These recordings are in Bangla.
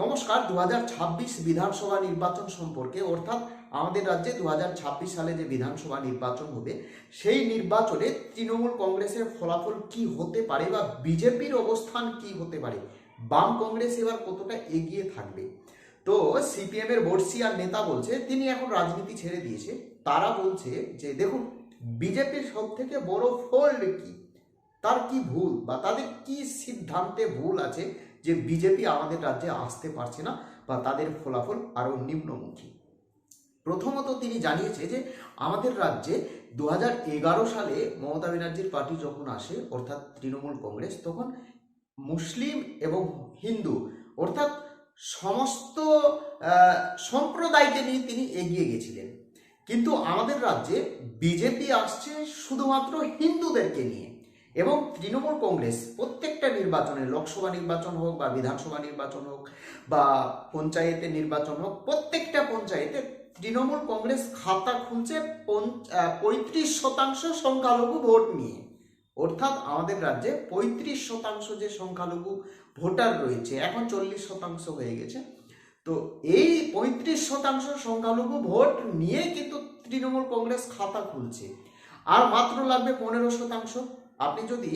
নমস্কার দু হাজার ছাব্বিশ বিধানসভা নির্বাচন সম্পর্কে, অর্থাৎ আমাদের রাজ্যে দুহাজার ছাব্বিশ সালে যে বিধানসভা নির্বাচন হবে, সেই নির্বাচনে তৃণমূল কংগ্রেসের ফলাফল কি হতে পারে বা বিজেপির অবস্থান কি হতে পারে? বাম কংগ্রেস এবার কতটা এগিয়ে থাকবে? তো সিপিএম এর বর্ষিয়ার নেতা বলছে, তিনি এখন রাজনীতি ছেড়ে দিয়েছে। তারা বলছে যে, দেখুন, বিজেপির সব থেকে বড় ফল্ট কি? তার কি ভুল বা তাদের কি সিদ্ধান্তে ভুল আছে? যে বিজেপি আমাদের রাজ্যে আসতে পারছে না বা তাদের ফলাফল আরও নিম্নমুখী। প্রথমত তিনি জানিয়েছে যে আমাদের রাজ্যে দু হাজার এগারো সালে মমতা ব্যানার্জির পার্টি যখন আসে, অর্থাৎ তৃণমূল কংগ্রেস, তখন মুসলিম এবং হিন্দু, অর্থাৎ সমস্ত সম্প্রদায়কে নিয়ে তিনি এগিয়ে গেছিলেন। কিন্তু আমাদের রাজ্যে বিজেপি আসছে শুধুমাত্র হিন্দুদেরকে নিয়ে। এবং তৃণমূল কংগ্রেস প্রত্যেকটা নির্বাচনে, লোকসভা নির্বাচন হোক বা বিধানসভা নির্বাচন হোক বা পঞ্চায়েতে নির্বাচন হোক, প্রত্যেকটা পঞ্চায়েতে তৃণমূল কংগ্রেস খাতা খুলছে পঁয়ত্রিশ শতাংশ সংখ্যালঘু ভোট নিয়ে। অর্থাৎ আমাদের রাজ্যে পঁয়ত্রিশ শতাংশ যে সংখ্যালঘু ভোটার রয়েছে, এখন চল্লিশ শতাংশ হয়ে গেছে। তো এই পঁয়ত্রিশ শতাংশ সংখ্যালঘু ভোট নিয়ে কিন্তু তৃণমূল কংগ্রেস খাতা খুলছে। আর মাত্র লাগবে পনেরো শতাংশ। আপনি যদি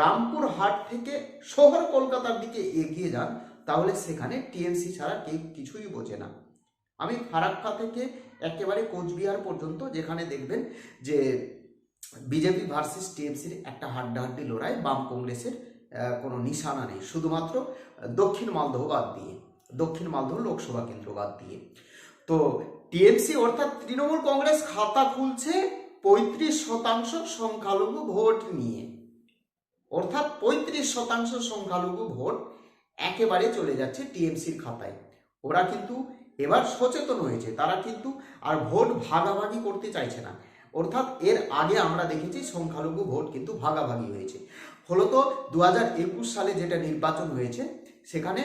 রামপুর হাট থেকে শহর কলকাতার দিকে এগিয়ে যান, তাহলে সেখানে টিএমসি ছাড়া কেউ কিছুই বোঝে না। আমি ফারাক্কা থেকে একেবারে কোচবিহার পর্যন্ত, যেখানে দেখবেন যে বিজেপি ভার্সেস টিএমসির একটা হাড্ডাহাড্ডি লড়াই, বাম কংগ্রেসের কোনো নিশানা নেই। শুধুমাত্র দক্ষিণ মালদহ বাদ দিয়ে, দক্ষিণ মালদহ লোকসভা কেন্দ্র বাদ দিয়ে। তো টিএমসি অর্থাৎ তৃণমূল কংগ্রেস খাতা খুলছে পঁয়ত্রিশ শতাংশ সংখ্যালঘু ভোট নিয়ে। অর্থাৎ পঁয়ত্রিশ শতাংশ সংখ্যালঘু ভোট একেবারে চলে যাচ্ছে টিএমসির খাতায়। ওরা কিন্তু এবার সচেতন হয়েছে, তারা কিন্তু আর ভোট ভাগাভাগি করতে চাইছে না। অর্থাৎ এর আগে আমরা দেখেছি সংখ্যালঘু ভোট কিন্তু ভাগাভাগি হয়েছে। ফলত দু সালে যেটা নির্বাচন হয়েছে, সেখানে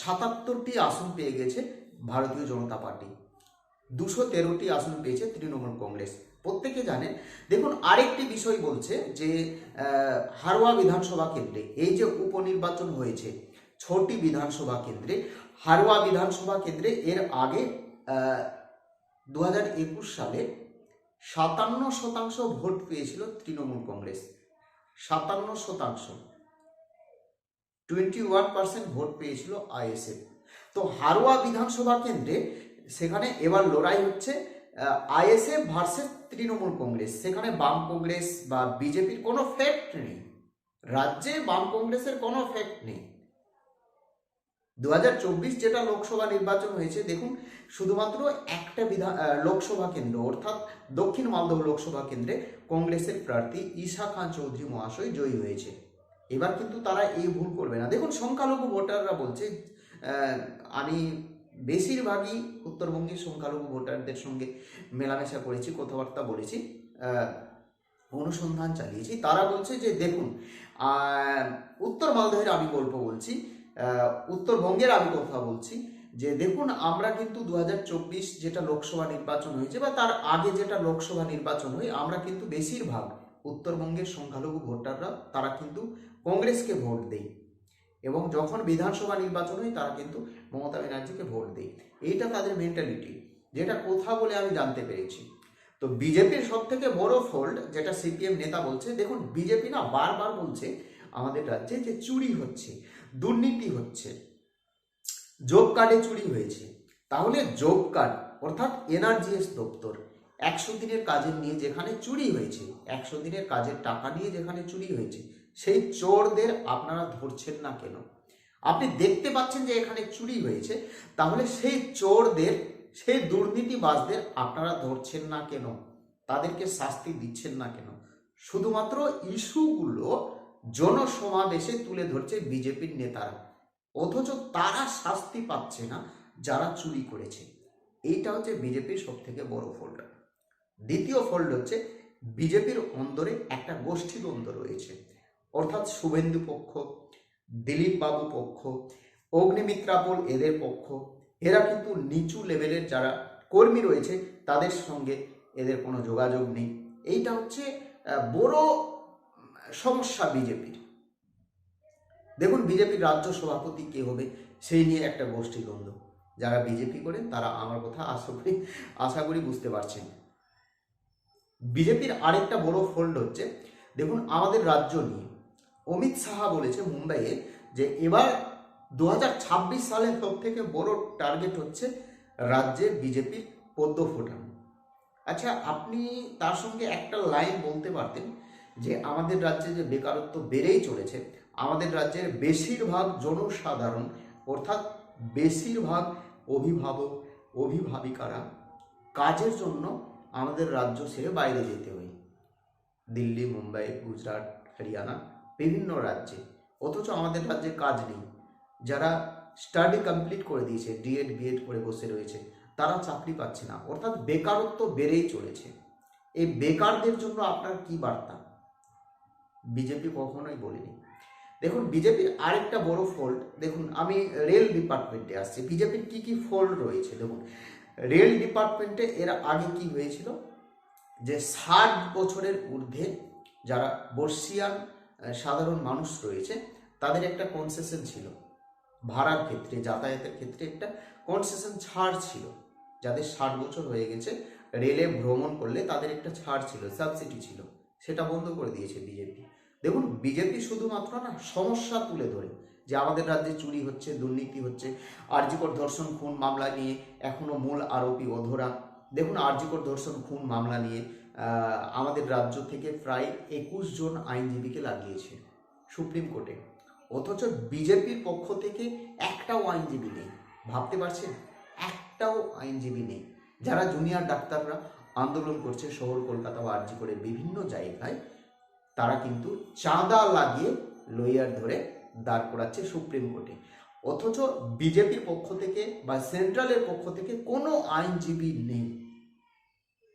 সাতাত্তরটি আসন পেয়ে গেছে ভারতীয় জনতা পার্টি। দুশো তেরোটি আসন পেয়েছে তৃণমূল কংগ্রেস। প্রত্যেকে জানেন দেখুন, আরেকটি বিষয় বলছে যে হারোয়া বিধানসভা কেন্দ্রে এই যে উপনির্বাচন হয়েছে, ছটি বিধানসভা কেন্দ্রে, হারোয়া বিধানসভা কেন্দ্রে এর আগে দু হাজার একুশ সালে সাতান্ন শতাংশ ভোট পেয়েছিল তৃণমূল কংগ্রেস। সাতান্ন শতাংশ। টোয়েন্টি ওয়ান পার্সেন্ট ভোট পেয়েছিল আইএসএফ। তো হারোয়া বিধানসভা কেন্দ্রে সেখানে এবার লড়াই হচ্ছে আইএসএফ ভার্সেস তৃণমূল কংগ্রেস। সেখানে বাম কংগ্রেস বা বিজেপির কোনো ফ্যাক্ট নেই। রাজ্যে বাম কংগ্রেসের কোনো ফ্যাক্ট নেই। দু হাজার চব্বিশ যেটা লোকসভা নির্বাচন হয়েছে, দেখুন, শুধুমাত্র একটা বিধান লোকসভা কেন্দ্র, অর্থাৎ দক্ষিণ মালদহ লোকসভা কেন্দ্রে কংগ্রেসের প্রার্থী ঈশা খান চৌধুরী মহাশয় জয়ী হয়েছে। এবার কিন্তু তারা এই ভুল করবে না। দেখুন, সংখ্যালঘু ভোটাররা বলছে আমি বেশিরভাগই উত্তরবঙ্গের সংখ্যালঘু ভোটারদের সঙ্গে মেলামেশা করেছি, কথাবার্তা বলেছি অনুসন্ধান চালিয়েছি। তারা বলছে যে, দেখুন উত্তর মালদহের আমি গল্প বলছি উত্তরবঙ্গের আমি কথা বলছি যে, দেখুন, আমরা কিন্তু দু হাজার চব্বিশ যেটা লোকসভা নির্বাচন হয়েছে বা তার আগে যেটা লোকসভা নির্বাচন হয়, আমরা কিন্তু বেশিরভাগ উত্তরবঙ্গের সংখ্যালঘু ভোটাররা, তারা কিন্তু কংগ্রেসকে ভোট দেয়। এবং যখন বিধানসভা নির্বাচন হয়, তারা কিন্তু মমতা ব্যানার্জিকে ভোট দেয়। এইটা তাদের মেন্টালিটি যেটা কোথা বলে আমি জানতে পেরেছি। তো বিজেপির সব থেকে বড় ফল্ট যেটা সিপিএম নেতা বলছে, দেখুন, বিজেপি না বারবার বলছে আমাদের রাজ্যে যে চুরি হচ্ছে, দুর্নীতি হচ্ছে জব কার্ডে চুরি হয়েছে। তাহলে জব কার্ড অর্থাৎ এনআরজিএস দপ্তর, একশো দিনের কাজের নিয়ে যেখানে চুরি হয়েছে, একশো দিনের কাজের টাকা নিয়ে যেখানে চুরি হয়েছে সেই চোরদের আপনারা ধরছেন না কেন? আপনি দেখতে পাচ্ছেন যে এখানে চুরি হয়েছে, তাহলে সেই চোরদের, সেই দুর্নীতিবাজদের আপনারা ধরছেন না কেন? তাদেরকে শাস্তি দিচ্ছেন না কেন? শুধুমাত্র ইস্যুগুলো জনসমাবেশে তুলে ধরছে বিজেপির নেতারা। অথচ তারা শাস্তি পাচ্ছে না যারা চুরি করেছে। এইটা হচ্ছে বিজেপির সব থেকে বড় ফল্ট দ্বিতীয় ফল্ট হচ্ছে বিজেপির অন্দরে একটা গোষ্ঠীদ্বন্দ্ব রয়েছে। অর্থাৎ শুভেন্দু পক্ষ, দিলীপ বাবু পক্ষ, অগ্নিমিত্রাপল এদের পক্ষ, এরা কিন্তু নিচু লেভেলের যারা কর্মী রয়েছে, তাদের সঙ্গে এদের কোনো যোগাযোগ নেই। এইটা হচ্ছে বড় সমস্যা বিজেপির। দেখুন বিজেপির রাজ্য সভাপতি কে হবে, সেই নিয়ে একটা গোষ্ঠী দ্বন্দ্ব যারা বিজেপি করেন তারা আমার কথা আশা করি আশা করি বুঝতে পারছেন। বিজেপির আরেকটা বড় ফোল্ড হচ্ছে, দেখুন আমাদের রাজ্য নিয়ে। অমিত সাহা বলেছে মুম্বাইয়ে যে এবার দু হাজার ছাব্বিশ সালের সব থেকে বড় টার্গেট হচ্ছে রাজ্যে বিজেপির পদ্ম ফোটানো। আচ্ছা আপনি তার সঙ্গে একটা লাইন বলতে পারতেন যে আমাদের রাজ্যে যে বেকারত্ব বেড়েই চলেছে, আমাদের রাজ্যের বেশিরভাগ জনসাধারণ অর্থাৎ বেশিরভাগ অভিভাবক, অভিভাবিকারা কাজের জন্য আমাদের রাজ্য ছেড়ে বাইরে যেতে হয়। দিল্লি, মুম্বাই, গুজরাট, হরিয়ানা বিভিন্ন রাজ্যে। অথচ আমাদের রাজ্যে কাজ নেই। যারা স্টাডি কমপ্লিট করে দিয়েছে ডিএড বিএড করে বসে রয়েছে, তারা চাকরি পাচ্ছে না। অর্থাৎ বেকারত্ব বেড়েই চলেছে। এই বেকারদের জন্য আপনার কি বার্তা? বিজেপি কখনোই বলেনি। দেখুন বিজেপির আরেকটা বড় ফল্ট দেখুন, আমি রেল ডিপার্টমেন্টে আসছি। বিজেপির কি কি ফল্ট রয়েছে? দেখুন রেল ডিপার্টমেন্টে এর আগে কি হয়েছিল? যে ষাট বছরের ঊর্ধ্বে যারা বর্ষিয়ান সাধারণ মানুষ রয়েছে, তাদের একটা কনসেশন ছিল। ভাড়ার ক্ষেত্রে, যাতায়াতের ক্ষেত্রে একটা কনসেশন ছাড় ছিল। যাদের ষাট বছর হয়ে গেছে, রেলে ভ্রমণ করলে তাদের একটা ছাড় ছিল সাবসিডি ছিল। সেটা বন্ধ করে দিয়েছে বিজেপি। দেখুন, বিজেপি শুধুমাত্র না, সমস্যা তুলে ধরে যে আমাদের রাজ্যে চুরি হচ্ছে, দুর্নীতি হচ্ছে, আরজিকর ধর্ষণ, খুন মামলা নিয়ে এখনও মূল আরোপী অধরা। দেখুন আরজিকর ধর্ষণ খুন মামলা নিয়ে আমাদের রাজ্য থেকে প্রায় একুশ জন আইনজীবীকে লাগিয়েছে সুপ্রিম কোর্টে। অথচ বিজেপির পক্ষ থেকে একটাও আইনজীবী নেই। ভাবতে পারছেন? একটাও আইনজীবী নেই। যারা জুনিয়র ডাক্তাররা আন্দোলন করছে শহর কলকাতা বা আরজি করে বিভিন্ন জায়গায়, তারা কিন্তু চাঁদা লাগিয়ে লইয়ার ধরে দাঁড় করাচ্ছে সুপ্রিম কোর্টে। অথচ বিজেপির পক্ষ থেকে বা সেন্ট্রালের পক্ষ থেকে কোনো আইনজীবী নেই।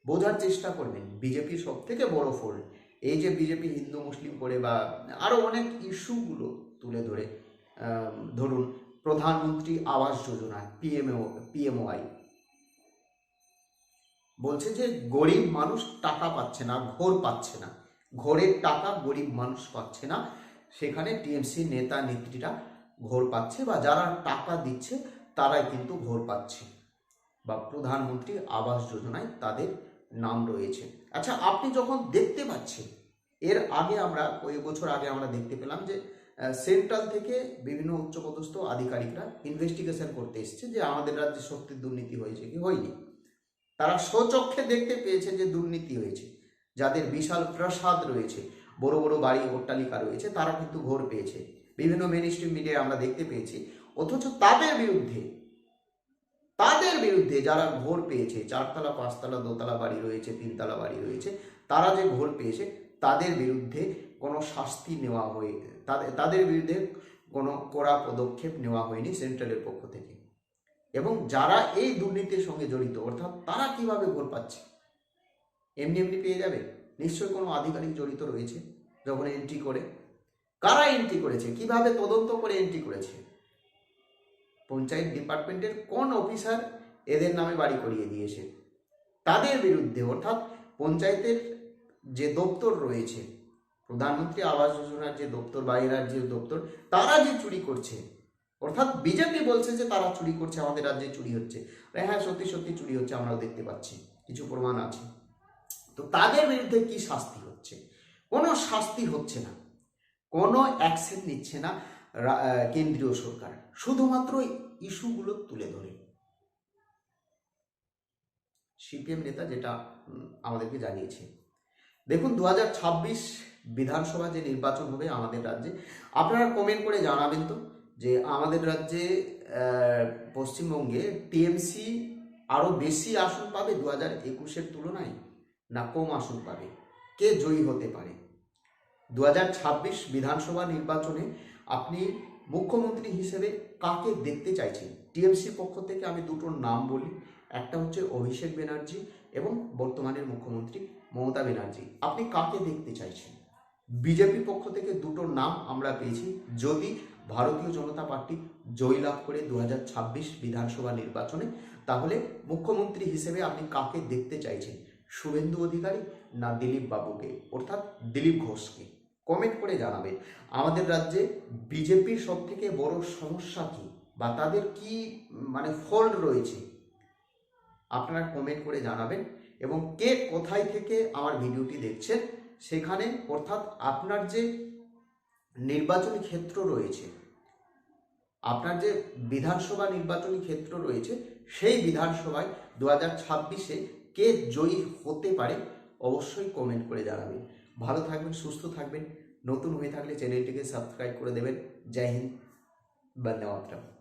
বোঝার চেষ্টা করবেন। বিজেপি সব থেকে বড় ফোল্ড এই যে বিজেপি হিন্দু, মুসলিম করে বা আরও অনেক ইস্যুগুলো তুলে ধরে ধরুন প্রধানমন্ত্রী আবাস যোজনা পিএমও পিএমওআই বলছে যে গরিব মানুষ টাকা পাচ্ছে না, ঘোর পাচ্ছে না। ঘোরের টাকা গরিব মানুষ পাচ্ছে না। সেখানে টিএমসি নেতা, নেত্রীরা ঘোর পাচ্ছে বা যারা টাকা দিচ্ছে, তারাই কিন্তু ঘোর পাচ্ছে। বা প্রধানমন্ত্রী আবাস যোজনায় তাদের নাম রয়েছে। আচ্ছা আপনি যখন দেখতে পাচ্ছেন, এর আগে আমরা কয়েক বছর আগে আমরা দেখতে পেলাম যে সেন্ট্রাল থেকে বিভিন্ন উচ্চপদস্থ আধিকারিকরা ইনভেস্টিগেশন করতে এসছে যে আমাদের রাজ্যে সত্যি দুর্নীতি হয়েছে কি হয়নি। তারা স্বচক্ষে দেখতে পেয়েছে যে দুর্নীতি হয়েছে। যাদের বিশাল প্রাসাদ রয়েছে, বড় বড় বাড়ি অট্টালিকা রয়েছে, তারা কিন্তু ঘোর পেয়েছে। বিভিন্ন মেন মিডিয়ায় আমরা দেখতে পেয়েছি। অথচ তাদের বিরুদ্ধে তাদের বিরুদ্ধে যারা ঘোর পেয়েছে, চারতলা, পাঁচতলা, দোতলা বাড়ি রয়েছে, তিনতলা বাড়ি রয়েছে, তারা যে ঘোর পেয়েছে, তাদের বিরুদ্ধে কোনো শাস্তি নেওয়া হয়ে তাদের তাদের বিরুদ্ধে কোনো কড়া পদক্ষেপ নেওয়া হয়নি সেন্ট্রালের পক্ষ থেকে। এবং যারা এই দুর্নীতির সঙ্গে জড়িত, অর্থাৎ তারা কীভাবে ঘোর পাচ্ছে? এমনি এমনি পেয়ে যাবে? নিশ্চয়ই কোনো আধিকারিক জড়িত রয়েছে যখন এন্ট্রি করে। কারা এন্ট্রি করেছে? কীভাবে তদন্ত করে এন্ট্রি করেছে? পঞ্চায়েত ডিপার্টমেন্টের কোন অফিসার এদের নামে বাড়ি করিয়ে দিয়েছে? তাদের বিরুদ্ধে, অর্থাৎ পঞ্চায়েতের যে দপ্তর রয়েছে, প্রধানমন্ত্রী আবাস যোজনার যে দপ্তর বা এরার যে দপ্তর, তারা যে চুরি করছে, অর্থাৎ বিজেপি বলছে যে তারা চুরি করছে, আমাদের রাজ্যে চুরি হচ্ছে। হ্যাঁ সত্যি সত্যি চুরি হচ্ছে, আমরাও দেখতে পাচ্ছি, কিছু প্রমাণ আছে। তো তাদের বিরুদ্ধে কি শাস্তি হচ্ছে? কোনো শাস্তি হচ্ছে না, কোনো অ্যাকশন নিচ্ছে না। কেন্দ্রীয় সরকার। শুধুমাত্র ইস্যুগুলো তুলে ধরে। সিপিএম নেতা যেটা আমাদেরকে জানিয়েছে। দেখুন দু হাজার ছাব্বিশ বিধানসভা যে নির্বাচন হবে আমাদের রাজ্যে, আপনারা কমেন্ট করে জানাবেন তো যে আমাদের রাজ্যে পশ্চিমবঙ্গে টিএমসি আরও বেশি আসন পাবে দু হাজার একুশের তুলনায়, না কম আসন পাবে? কে জয়ী হতে পারে? দু হাজার ছাব্বিশ বিধানসভা নির্বাচনে আপনি মুখ্যমন্ত্রী হিসেবে কাকে দেখতে চাইছেন? টিএমসি পক্ষ থেকে আমি দুটোর নাম বলি। একটা হচ্ছে অভিষেক ব্যানার্জি এবং বর্তমানের মুখ্যমন্ত্রী মমতা ব্যানার্জি। আপনি কাকে দেখতে চাইছেন? বিজেপি পক্ষ থেকে দুটো নাম আমরা পেয়েছি। যদি ভারতীয় জনতা পার্টি জয়লাভ করে দু হাজার ছাব্বিশ বিধানসভা নির্বাচনে, তাহলে মুখ্যমন্ত্রী হিসেবে আপনি কাকে দেখতে চাইছেন? শুভেন্দু অধিকারী না দিলীপ বাবুকে অর্থাৎ দিলীপ ঘোষকে। কমেন্ট করে জানাবেন আমাদের রাজ্যে বিজেপির সব থেকে বড় সমস্যা কি বা তাদের কি মানে ফল্ট রয়েছে? আপনারা কমেন্ট করে জানাবেন এবং কে কোথায় থেকে আমার ভিডিওটি দেখছেন সেখানে অর্থাৎ আপনার যে নির্বাচনী ক্ষেত্র রয়েছে, আপনার যে বিধানসভা নির্বাচনী ক্ষেত্র রয়েছে সেই বিধানসভায় দু হাজার ছাব্বিশে কে জয়ী হতে পারে অবশ্যই কমেন্ট করে জানাবেন। ভালো থাকবেন, সুস্থ থাকবেন। নতুন হয়ে থাকলে চ্যানেলটিকে সাবস্ক্রাইব করে দেবেন। জয় হিন্দ। বন্দে মাতরম।